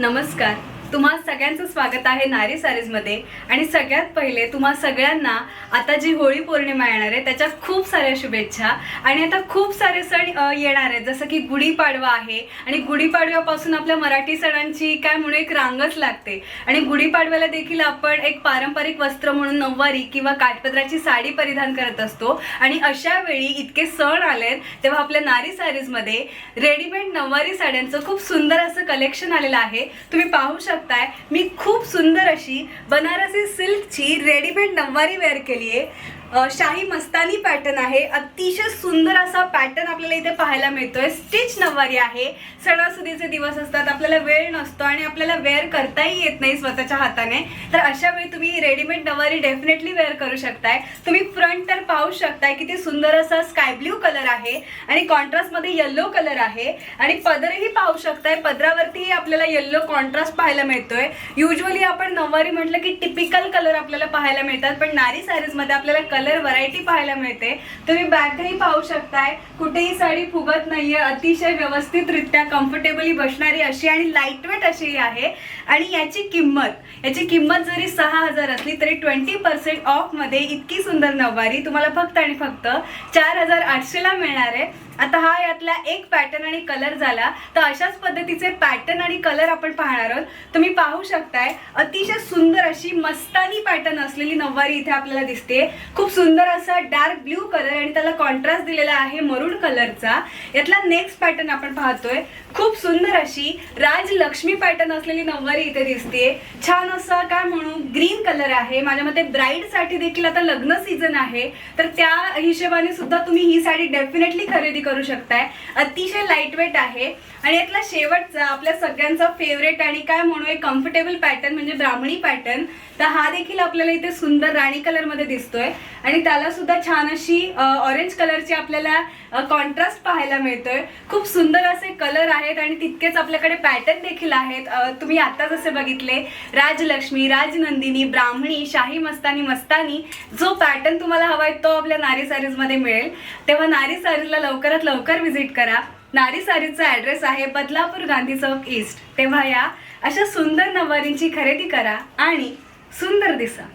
नमस्कार. तुम्हा सगळ्यांचं स्वागत आहे नारी सारीजमध्ये आणि सगळ्यात पहिले तुम्हा सगळ्यांना आता जी होळी पौर्णिमा येणार आहे त्याच्या खूप साऱ्या शुभेच्छा. आणि आता खूप सारे सण येणार आहेत. जसं की गुढीपाडवा आहे. आणि गुढीपाडव्यापासून आपल्या मराठी सणांची काय म्हणून एक रांगच लागते. आणि गुढीपाडव्याला देखील आपण एक पारंपरिक वस्त्र म्हणून नऊवारी किंवा काठपत्राची साडी परिधान करत असतो. आणि अशा वेळी इतके सण आलेत तेव्हा आपल्या नारी सारीजमध्ये रेडीमेड नऊवारी साड्यांचं खूप सुंदर असं कलेक्शन आलेलं आहे. तुम्ही पाहू शकता शकताय मी खूप सुंदर अशी बनारसी सिल्कची रेडीमेड नऊवारी वेअर केली आहे शाही मस्तानी पॅटर्न आहे. अतिशय सुंदर असा पॅटर्न आपल्याला इथे पाहायला मिळतोय. स्टिच नऊवारी आहे. सणासुदीचे दिवस असतात. आपल्याला वेळ नसतो आणि आपल्याला वेअर करताही येत नाही स्वतःच्या हाताने. तर अशा वेळी तुम्ही रेडीमेड नऊवारी डेफिनेटली वेअर करू शकताय. तुम्ही फ्रंट तर पाहू शकताय किती सुंदर असा स्काय ब्ल्यू कलर आहे आणि कॉन्ट्रास्टमध्ये येल्लो कलर आहे. आणि पदरही पाहू शकताय. पदरावरतीही आपल्याला येल्लो कॉन्ट्रास्ट पाहायला मिळतोय. युजली आपण नऊवारी म्हटलं की टिपिकल कलर आपल्याला पाहायला मिळतात. पण नारी सॅरीजमध्ये आपल्याला कलर व्हरायटी पाहायला मिळते. तुम्ही बॅगही पाहू शकताय. कुठेही साडी फुगत नाहीये. अतिशय व्यवस्थितरित्या कम्फर्टेबली बसणारी अशी आणि लाईटवेट अशी आहे. आणि याची किंमत याची किंमत जरी सहा हजार असली तरी ट्वेंटी पर्सेंट ऑफमध्ये इतकी सुंदर नऊवारी तुम्हाला फक्त आणि फक्त चार हजार आठशेला मिळणार आहे. आता हा यातला एक पॅटर्न आणि कलर झाला तर अशाच पद्धतीचे पॅटर्न आणि कलर आपण पाहणार आहोत. तुम्ही पाहू शकताय अतिशय सुंदर अशी मस्तानी पॅटर्न असलेली नऊवारी इथे आपल्याला दिसते. खूप सुंदर असा डार्क ब्ल्यू कलर आणि त्याला कॉन्ट्रास्ट दिलेला आहे मरून कलरचा यातला नेक्स्ट पॅटर्न आपण पाहतोय. खूप सुंदर अशी राजलक्ष्मी पॅटर्न असलेली नववारी इथे दिसते. छान असा काय म्हणू ग्रीन कलर आहे. माझ्या मते ब्राईडसाठी देखील आता लग्न सीझन आहे. तर त्या हिशोबाने सुद्धा तुम्ही ही साडी डेफिनेटली खरेदी करू शकताय. अतिशय लाइट वेट आहे. आणि यातला शेवटचा आपल्या सगळ्यांचा फेवरेट आणि काय म्हणू एक कम्फर्टेबल पॅटर्न म्हणजे ब्राह्मणी पॅटर्न तर हा देखील आपल्याला इथे सुंदर राणी कलरमध्ये दिसतोय. आणि त्याला सुद्धा छान अशी ऑरेंज कलरची आपल्याला कॉन्ट्रास्ट पाहायला मिळतोय. खूप सुंदर असे कलर आहेत आणि तितकेच आपल्याकडे पॅटर्न देखील आहेत. तुम्ही आता जसे बघितले राजलक्ष्मी राजनंदिनी ब्राह्मणी शाही मस्तानी मस्तानी. जो पॅटर्न तुम्हाला हवाय तो आपल्या नारी सारीजमध्ये मिळेल. तेव्हा नारी सारीजला लवकरात लवकर व्हिजिट करा. नारी सारीचा ॲड्रेस आहे बदलापूर गांधी चौक ईस्ट तेव्हा या अशा सुंदर नऊवारींची खरेदी करा आणि सुंदर दिसा.